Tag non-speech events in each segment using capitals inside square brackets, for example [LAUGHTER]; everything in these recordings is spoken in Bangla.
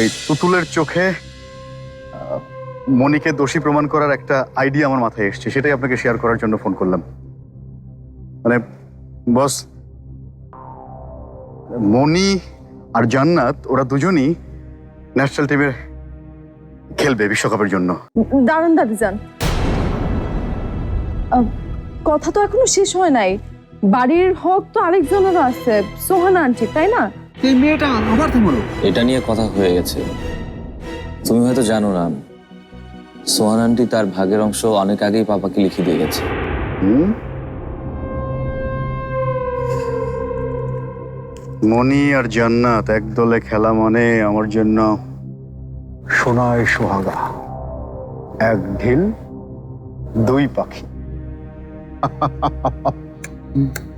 ওই তুতুলের চোখে মনিকে দোষী প্রমাণ করার একটা আইডিয়া আমার মাথায় এসেছে, সেটাই আপনাকে শেয়ার করার জন্য ফোন করলাম। মানে বস মনি আর জান্নাত, ওরা দুজনই ন্যাশনাল টিমের খেলবে বিশ্বকাপের জন্য। দারুণ দাদি যান কথা তো এখনও শেষ হয় নাই। বাড়ির হক তো আরেকজনেরও আছে, সোহানা আন্টি, তাই না? এই মেয়েটা আবার থামালো। এটা নিয়ে কথা হয়ে গেছে। তুমি হয়তো জানো না সোহান আন্টি তার ভাগের অংশ অনেক আগেই পাপাকে লিখে দিয়ে গেছে। হুম? মনি আর জান্নাত একদলে খেলা মানে আমার জন্য। সোনায় সোহাগা এক ঢিল দুই পাখি। [LAUGHS]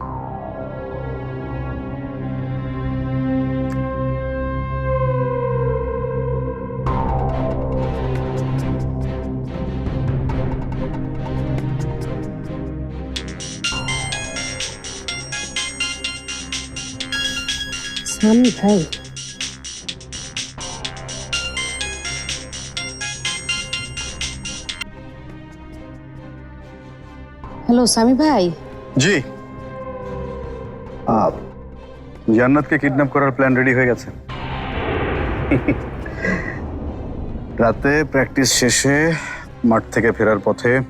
স্বামী ভাই। হ্যালো স্বামী ভাই। জি। আহ, জান্নাতকে কিডন্যাপ করার প্ল্যান রেডি হয়ে গেছে। রাতে প্র্যাকটিস শেষে মাঠ থেকে ফেরার পথে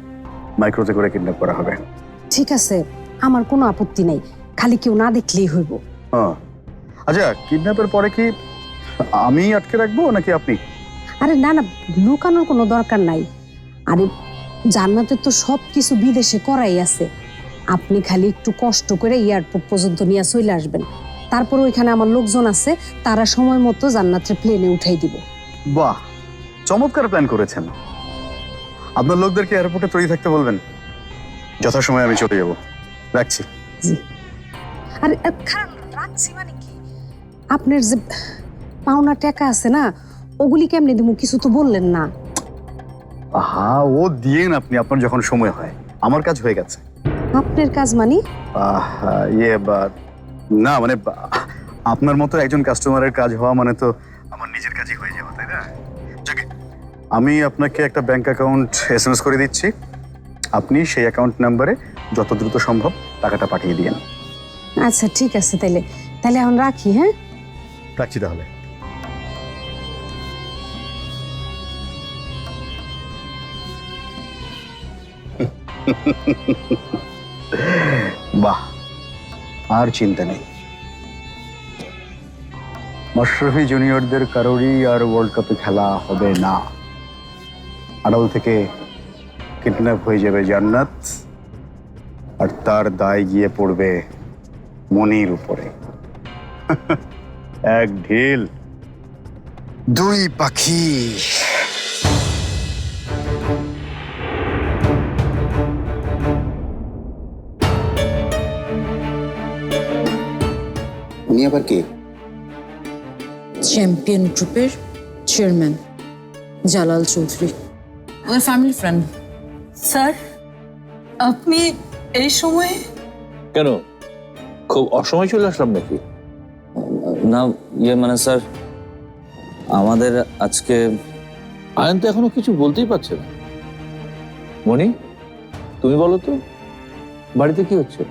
মাইক্রোতে করে কিডন্যাপ করা হবে। ঠিক আছে আমার কোনো আপত্তি নাই। খালি কেউ না দেখলেই হইব। হ্যাঁ। আচ্ছা কিডন্যাপের পরে কি আমি আটকে রাখব নাকি আপনি? আরে না না লুকানোর কোনো দরকার নাই। আরে জান্নাতের তো সব কিছু বিদেশে করাই আছে। আপনি খালি একটু কষ্ট করে এয়ারপোর্ট পর্যন্ত নিয়ে চলে আসবেন। তারপর ওইখানে আমার লোকজন আছে তারা সময় মতো জান্নাতের প্লেনে উঠাই দিব। বাহ চমৎকার প্ল্যান করেছেন। আপনার লোকদেরকে এয়ারপোর্টে তৈরি থাকতে বলবেন। যথাসময়ে আমি চলে যাব। রাখছি। জি। আরে খারাপ রাখছি মানে আপনার যে পাওনা টাকা আছে না ওগুলি কেমনে দিব কিছু তো বললেন না। হা ও দিয়েন আপনি আপনার যখন সময় হয়। আমার কাজ হয়ে গেছে। আপনার কাজ মানে? আহ, ইয়ে বা না মানে বা- আপনার মতো একজন কাস্টমারের কাজ হওয়া মানে তো আমার নিজের কাজই হয়ে যাওয়া তাই না? যাকে, আমি আপনাকে একটা bank account S M S করে দিচ্ছি। আপনি সেই অ্যাকাউন্ট নাম্বারে যত দ্রুত সম্ভব টাকাটা পাঠিয়ে দিয়েন। আচ্ছা ঠিক আছে তাইলে তাহলে এখন রাখি হ্যাঁ? রাখছি তাহলে। বাহ, আর চিন্তা নেই। মাশরাফি জুনিয়রদের কারোরই আর ওয়ার্ল্ড কাপে খেলা হবে না। আড়াল থেকে কিডন্যাপ হয়ে যাবে জান্নাত, আর তার দায় গিয়ে পড়বে মনির উপরে। [LAUGHS] এক ঢিল। দুই পাখি। উনি আবার কে? চ্যাম্পিয়ন গ্রুপের চেয়ারম্যান জালাল চৌধুরী। আমাদের ফ্যামিলি ফ্রেন্ড স্যার আপনি এই সময়ে কেন? খুব অসময় চলে আসলাম নাকি? না ইয়ে মানে স্যার আমাদের আজকে আয়ন তো এখনও কিছু বলতেই পারছে না। মনি তুমি বলো তো বাড়িতে কি হচ্ছে?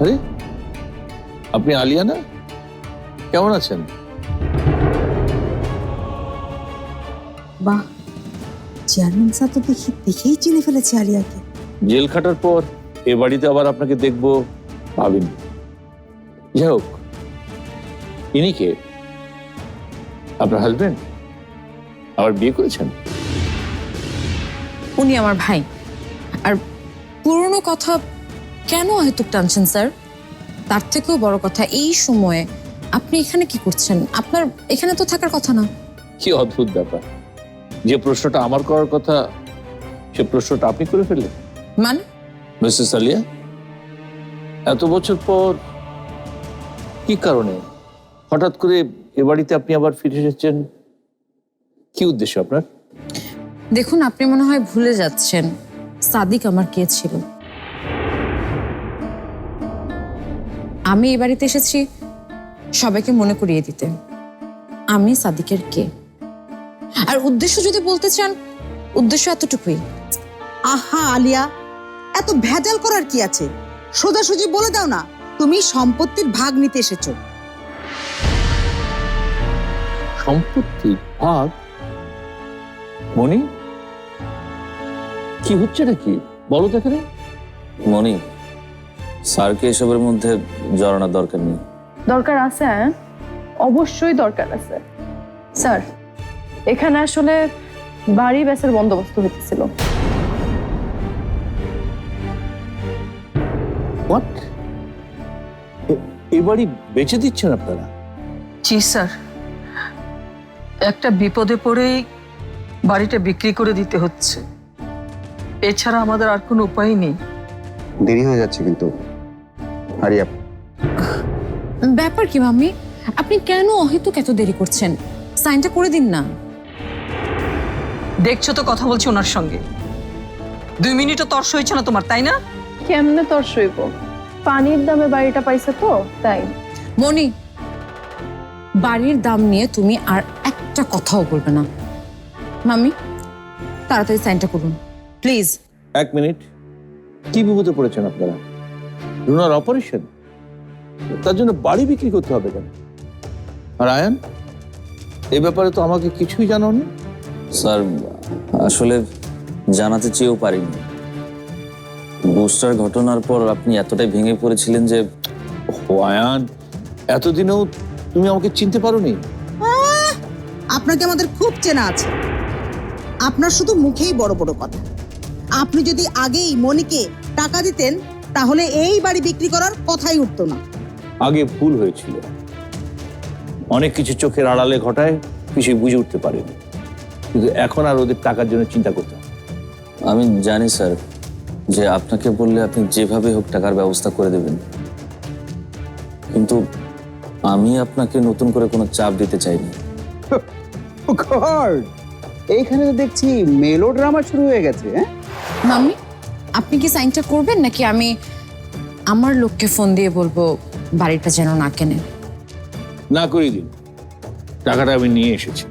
আরে আপনি আলিয়া না? কেমন আছেন? বাহ চেয়ারম্যান স্যার তো দেখি দেখেই চিনে ফেলেছে আলিয়াকে। জেল খাটার পর এ বাড়িতে আবার আপনাকে দেখব ভাবিনি যাই হোক ইনি কে? আপনার হাজবেন্ড আবার বিয়ে করেছেন? উনি আমার ভাই। আর পুরনো কথা কেন হয়তো টানছেন স্যার? তার থেকেও বড় কথা এই সময়ে আপনি এখানে কি করছেন? আপনার এখানে তো থাকার কথা না। কি অদ্ভুত ব্যাপার। যে প্রশ্নটা আমার করার কথা সে প্রশ্নটা আপনি করে ফেললেন? মানে? মিসেস আলিয়া এত বছর পর কি কারণে? হঠাৎ করে এ বাড়িতে আপনি আবার ফিরে এসেছেন? কি উদ্দেশ্য আপনার? দেখুন আপনি মনে হয় ভুলে যাচ্ছেন। সাদিক আমার কে ছিল? আমি এই বাড়িতে এসেছি সবাইকে মনে করিয়ে দিতে। আমি সাদিকের কে? আর উদ্দেশ্য যদি বলতে চান উদ্দেশ্য এতটুকুই। আহা আলিয়া এত ভেজাল করার কি আছে? সোজাসুজি বলে দাও না। তুমি সম্পত্তির ভাগ নিতে এসেছ। সম্পত্তি ভাগ? মনি কি হচ্ছে নাকি বলো তো এখানে। মনি স্যারকে এসবের মধ্যে জড়ানোর দরকার নেই। দরকার আছে হ্যাঁ? অবশ্যই দরকার আছে। স্যার এখানে আসলে বাড়ি ব্যাসের বন্দোবস্ত হইতেছিল। হোয়াট এই বাড়ি বেচে দিচ্ছেন আপনারা? জি স্যার। একটা বিপদে পড়েই বাড়িটা বিক্রি করে দিতে হচ্ছে। এছাড়া আমাদের আর কোনো উপায় নেই। দেরি হয়ে যাচ্ছে কিন্তু। আরিয়া ব্যাপার কি মাম্মি? আপনি কেন অহেতুক এত দেরি করছেন? সাইনটা করে দিন না। দেখছ তো কথা বলছি ওনার সঙ্গে। দুই মিনিটও তর্স হয়েছে না তোমার তাই না? কেমনে তোর সইব পানির দামে বাড়িটা পাইছে তো? তাই। মনি বাড়ির দাম নিয়ে তুমি আর একটা কথাও বলবে না। মামি তাড়াতাড়ি সাইনটা করুন। প্লিজ। এক মিনিট। কি বিপদে পড়েছেন আপনারা? রুনার অপারেশন? তার জন্য বাড়ি বিক্রি করতে হবে কেন? আর আয়ান এই ব্যাপারে তো আমাকে কিছুই জানাওনি? স্যার আসলে জানাতে চেয়েও পারিনি। বুস্টার ঘটনার পর আপনি এতটাই ভেঙে পড়েছিলেন যে আয়ান এতদিনেও তুমি আমাকে চিনতে পারোনি? আপনাকে আমাদের খুব চেনা আছে। আপনার শুধু মুখেই বড় বড় কথা। আপনি যদি আগেই মনিকে টাকা দিতেন তাহলে এই বাড়ি বিক্রি করার কথাই উঠতো না। আগে ভুল হয়েছিল। অনেক কিছু চোখের আড়ালে ঘটায় কিছু বুঝে উঠতে পারেনি। কিন্তু এখন আর ওদের টাকার জন্য চিন্তা করতে হবে আমি জানি স্যার। যে আপনাকে বললে আপনি যেভাবে হোক টাকার ব্যবস্থা করে দেবেন। কিন্তু আমি আপনাকে নতুন করে কোনো চাপ দিতে চাইনি। গড এইখানে তো দেখছি মেলো ড্রামা শুরু হয়ে গেছে হ্যাঁ? মাম্মি আপনি কি সাইনটা করবেন নাকি আমি আমার লোককে ফোন দিয়ে বলব বাড়িটা যেন না কেনে? না করিয়ে দিন টাকাটা আমি নিয়ে এসেছি।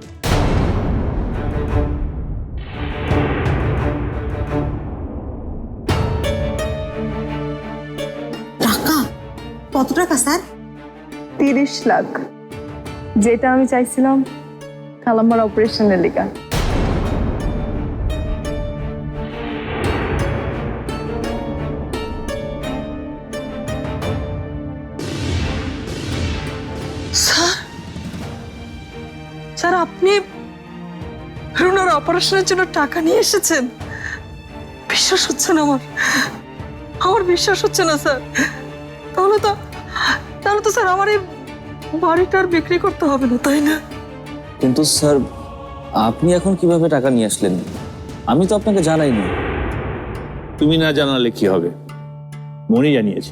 কত টাকা স্যার? তিরিশ লাখ। যেটা আমি চাইছিলাম খালাম্মার অপারেশনের লিগা। স্যার স্যার আপনি রুনার অপারেশনের জন্য টাকা নিয়ে এসেছেন? বিশ্বাস হচ্ছে না আমার। আমার বিশ্বাস হচ্ছে না স্যার। তাহলে তো তাহলে তো স্যার আমার এই বাড়িটা আর বিক্রি করতে হবে না তাই না? কিন্তু স্যার আপনি এখন কীভাবে টাকা নিয়ে আসলেন? আমি তো আপনাকে জানাইনি। তুমি না জানালে কি হবে? মনি জানিয়েছে।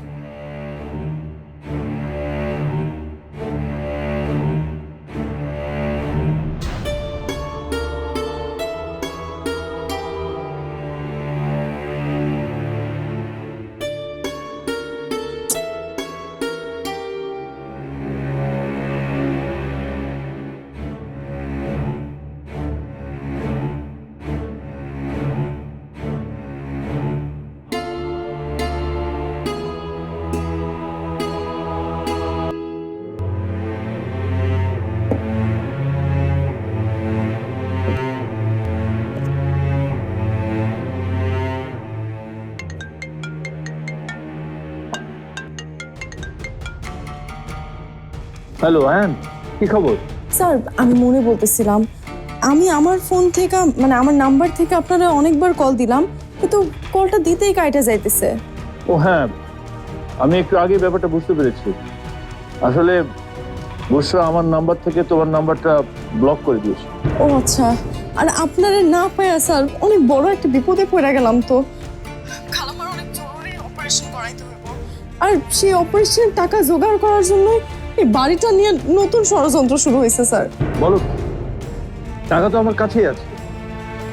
হ্যালো হ্যাঁ কি খবর? স্যার আমি মনে বলতেছিলাম আমি আমার ফোন থেকে মানে আমার নাম্বার থেকে আপনারা অনেকবার কল দিলাম কিন্তু কলটা দিতেই কাইটা যাইতেছে। ও হ্যাঁ আমি একটু আগে ব্যাপারটা বুঝতে পেরেছি। আসলে বসরা আমার নাম্বার থেকে তোমার নাম্বারটা ব্লক করে দিয়েছে। ও আচ্ছা আর আপনারা না পায়া স্যার অনেক বড় একটা বিপদে পড়ে গেলাম তো। খালামার অনেক জরুরি অপারেশন করাইতে হইব। আর সেই অপারেশনের টাকা জোগাড় করার জন্য এই বাড়িটা নিয়ে নতুন ষড়যন্ত্র শুরু হয়েছে স্যার। বলো টাকা তো আমার কাছেই আছে।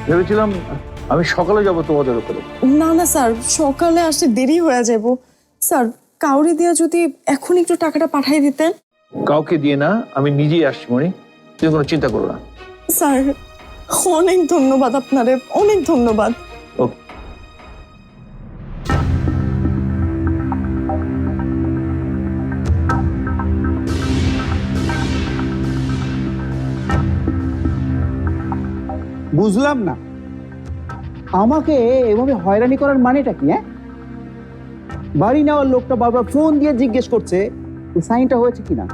ভেবেছিলাম আমি সকালে যাব তোমাদের ওপরে। না না স্যার সকালে আসতে দেরি হয়ে যাব। স্যার কাউরি দিয়া যদি এখন একটু টাকাটা পাঠিয়ে দিতেন। কাউকে দিয়ে না আমি নিজেই আসছি মনি তুমি কোনো চিন্তা করো না। স্যার অনেক ধন্যবাদ আপনারে অনেক ধন্যবাদ। বুঝলাম না। আমাকে এভাবে হয়রানি করার মানেটা কি হ্যাঁ? বাড়ি নেওয়ার লোকটা বারবার ফোন দিয়ে জিজ্ঞেস করছে সাইনটা হয়েছে কিনা?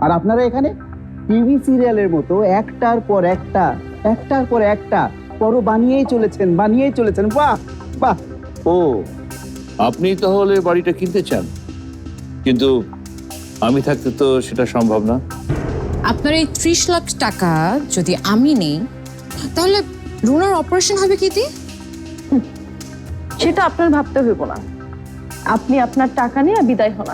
আর আপনারা এখানে টিভি সিরিয়ালের মতো একটার পর একটা একটার পর একটা পরও বানিয়েই চলেছেন বানিয়েই চলেছেন। বাহ বাহ। ও আপনি তাহলে বাড়িটা কিনতে চান? কিন্তু আমি থাকতে তো সেটা সম্ভব না। আপনার এই ত্রিশ লাখ টাকা যদি আমি নেই তাহলে রুনার অপারেশন হবে কি দি সেটা আপনার ভাবতে হইব না। আপনি আপনার টাকা নিয়ে বিদায় হন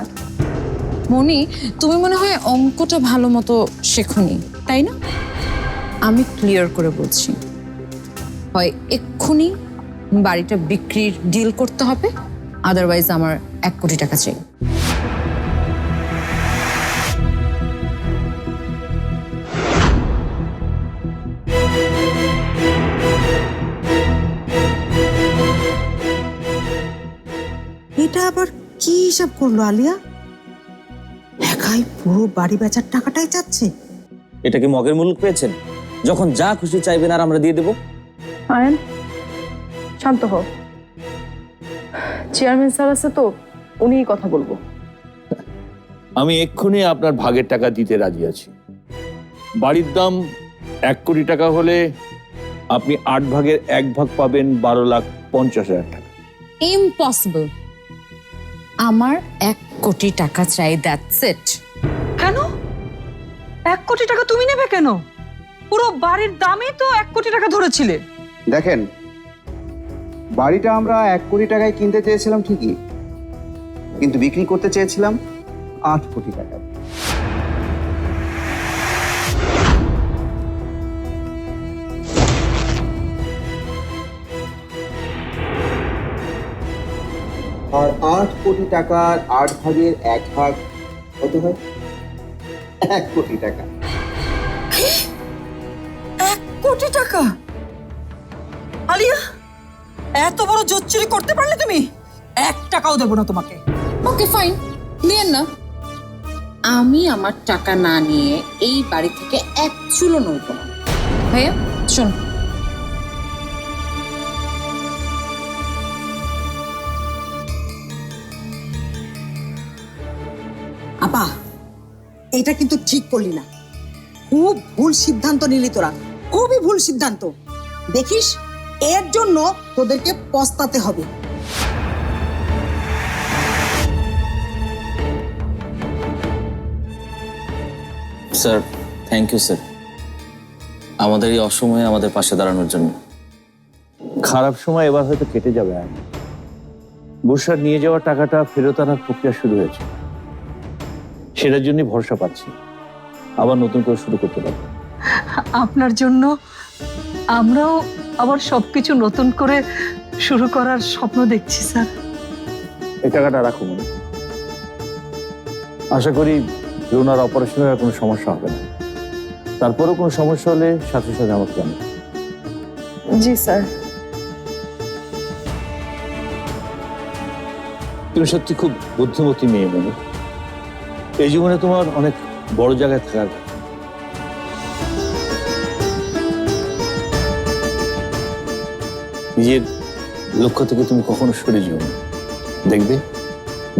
মনি তুমি মনে হয় অঙ্কটা ভালো মতো শেখনি তাই না? আমি ক্লিয়ার করে বলছি। হয় এক্ষুনি বাড়িটা বিক্রির ডিল করতে হবে আদারওয়াইজ আমার এক কোটি টাকা চাই। হিসাব করল আলিয়া? একাই পুরো বাড়ি বেচার টাকাটাই চাচ্ছে। এটা কি মগের মুলুক পেয়েছেন? যখন যা খুশি চাইবেন আর আমরা দিয়ে দেবো। আয়ন শান্ত হও। চেয়ারম্যান স্যার আছে তো উনিই কথা বলব। আমি এক্ষুনি আপনার ভাগের টাকা দিতে রাজি আছি। বাড়ির দাম এক কোটি টাকা হলে আপনি আট ভাগের এক ভাগ পাবেন বারো লাখ পঞ্চাশ হাজার টাকা। ইম্পসিবল আমার এক কোটি টাকা চাই দ্যাটস ইট কেন? এক কোটি টাকা তুমি নেবে কেন? পুরো বাড়ির দামই তো এক কোটি টাকা ধরেছিলে। দেখেন বাড়িটা আমরা এক কোটি টাকায় কিনতে চেয়েছিলাম ঠিকই কিন্তু বিক্রি করতে চেয়েছিলাম আট কোটি টাকায়। আর আট কোটি টাকার আট ভাগের এক ভাগ কত হয়? এক কোটি টাকা। এক কোটি টাকা? আলিয়া এত বড় জোচ্চুরি করতে পারলে তুমি? এক টাকাও দেবো না তোমাকে। Okay fine. নিয়েন না। আমি আমার টাকা না নিয়ে এই বাড়ি থেকে এক চুলো নড়ব না। ভাইয়া শোন। এটা কিন্তু ঠিক করলি না। খুব ভুল সিদ্ধান্ত নিলি তোরা খুবই ভুল সিদ্ধান্ত। দেখিস এর জন্য তোদেরকে পস্তাতে হবে। স্যার থ্যাংক ইউ স্যার আমাদের এই অসময়ে আমাদের পাশে দাঁড়ানোর জন্য। খারাপ সময় এবার হয়তো কেটে যাবে আর বুসার নিয়ে যাওয়া টাকাটা ফেরত আনার প্রক্রিয়া শুরু হয়েছে। সেটার জন্যই ভরসা পাচ্ছি। আবার নতুন করে শুরু করতে পারব। আপনার জন্য আমরাও আবার সবকিছু নতুন করে শুরু করার স্বপ্ন দেখছি স্যার। এই টাকাটা রাখো মনে আশা করি রুনার অপারেশনের আর কোনো সমস্যা হবে না। তারপরেও কোনো সমস্যা হলে সাথে সাথে আমাকে জানো জি স্যার। তুমি সত্যি খুব বুদ্ধিমতী মেয়ে মনে। এই জীবনে তোমার অনেক বড় জায়গায় থাকার। নিজের লক্ষ্য থেকে তুমি কখনো সরে যেও না। দেখবে,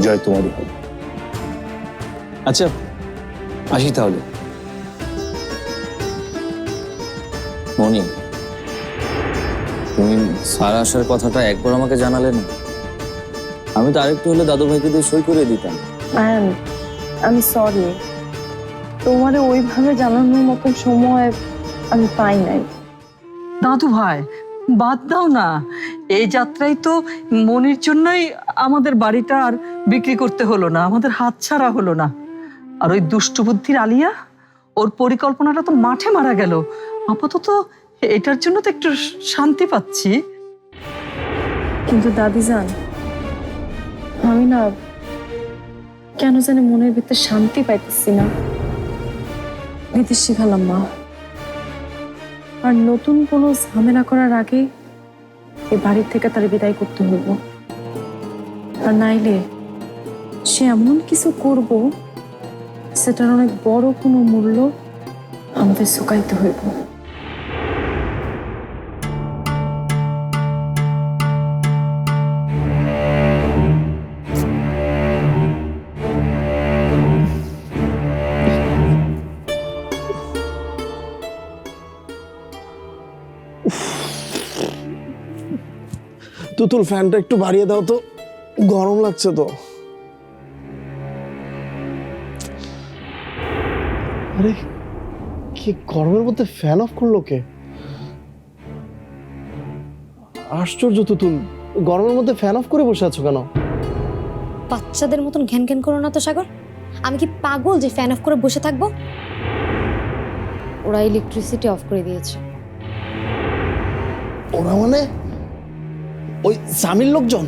জয় তোমারই হবে। আচ্ছা আসি তাহলে। মনি, তুমি স্যার আসার কথাটা একবার আমাকে জানালে না? আমি তো আরেকটু হলে দাদু ভাইকে দিয়ে সই করে দিতাম। আমি সরি তোমারে ওইভাবে জানানোর মতন সময় আমি পাই নাই। দাদু ভাই বাদ দাও না। এই যাত্রায় তো মনির জন্যই আমাদের বাড়িটা আর বিক্রি করতে হলো না আমাদের হাত ছাড়া হলো না। আর ওই দুষ্টু বুদ্ধির আলিয়া ওর পরিকল্পনাটা তো মাঠে মারা গেল। আপাতত এটার জন্য তো একটু শান্তি পাচ্ছি। কিন্তু দাদি যান আমি না কেন জানি মনের ভিতরে শান্তি পাইতেছি না। নিতে শিখালাম, মা। আর নতুন কোনো ঝামেলা করার আগে এ বাড়ির থেকে তার বিদায় করতে হইব। আর নাইলে সে এমন কিছু করব, সেটার অনেক বড় কোনো মূল্য আমাদের শুকাইতে হইব। তুতুল ফ্যানটা একটু বাড়িয়ে দাও তো। গরম লাগছে তো। আরে কি গরমের মধ্যে ফ্যান অফ করল কে? আশ্চর্য তুতুল গরমের মধ্যে ফ্যান অফ করে বসে আছো কেন? বাচ্চাদের মতন ঘ্যান ঘ্যান করো না তো সাগর। আমি কি পাগল যে ফ্যান অফ করে বসে থাকব? ওরা ইলেকট্রিসিটি অফ করে দিয়েছে। ওরা মানে? ওই স্বামীর লোকজন?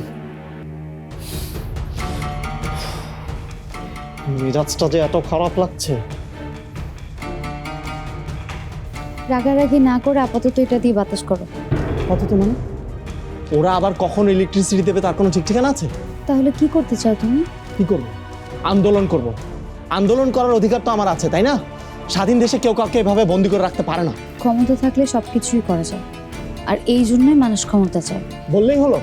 মেজাজটা যে এত খারাপ লাগছে। রাগারাগি না করে আপাতত এটা দিয়ে বাতাস করো। অথচ মানে? ওরা আবার কখন ইলেকট্রিসিটি দেবে তার কোনো ঠিক ঠিকানা আছে? তাহলে কি করতে চাও তুমি? কি করব? আন্দোলন করব। আন্দোলন করার অধিকার তো আমার আছে তাই না? স্বাধীন দেশে কেউ কাউকে এভাবে বন্দি করে রাখতে পারে না। ক্ষমতা থাকলে সবকিছুই করা যায়। আর এই জন্যই মানুষ ক্ষমতা চায়। বললেই হলো।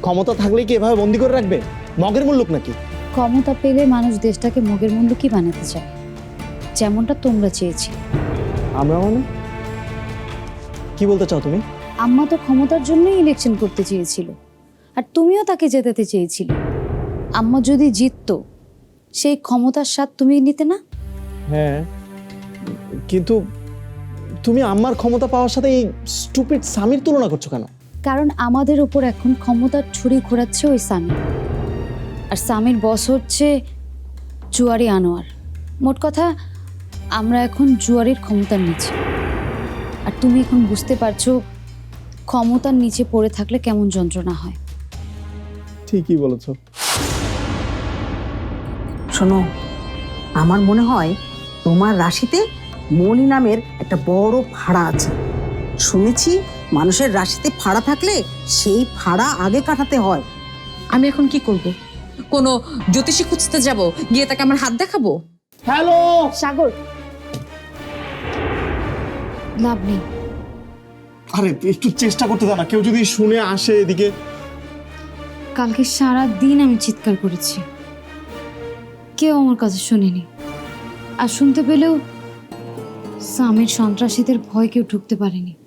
ক্ষমতা থাকলেই কি এভাবে বন্দি করে রাখবে? মগের মূল্য নাকি? ক্ষমতা পেলে মানুষ দেশটাকে মগের মূল্য কি বানাতে চায়? যেমনটা তোমরা চেয়েছি। আমরা মানে? কি বলতে চাও তুমি? আম্মা তো ক্ষমতার জন্যই ইলেকশন করতে চেয়েছিল। আর তুমিও তাকে জেতাতে চেয়েছিলে। আম্মা যদি জিততো সেই ক্ষমতার স্বাদ তুমি নিতে না? হ্যাঁ। কিন্তু তুমি আমার ক্ষমতা পাওয়ার সাথে এই স্টুপিড স্বামীর তুলনা করছ কেন? কারণ আমাদের উপর এখন ক্ষমতার ছুরি ঘোরাচ্ছে ওই সামি আর সামির বস হচ্ছে জুয়ারি আনোয়ার। মোট কথা আমরা এখন জুয়ারির ক্ষমতার নিচে। আর তুমি এখন বুঝতে পারছ ক্ষমতার নিচে পড়ে থাকলে কেমন যন্ত্রণা হয়। ঠিকই বলেছ। শোনো আমার মনে হয় তোমার রাশিতে মণি নামের একটা বড় ফাড়া আছে। শুনেছি মানুষের রাশিতে ফাড়া থাকলে সেই ফাড়া আগে কাটাতে হয়। আমি এখন কি করব? কোনো জ্যোতিষী খুঁজতে যাব? গিয়ে তাকে আমার হাত দেখাবো? হ্যালো! সাগর। লাভ নেই। আরে একটু চেষ্টা করতে দাও না। কেউ যদি শুনে আসে এদিকে। কালকে সারা দিন আমি চিৎকার করেছি। কেউ আমার কাছে শোনেনি। আর শুনতে পেলেও স্বামীর সন্ত্রাসীদের ভয় কেউ ঢুকতে পারেনি।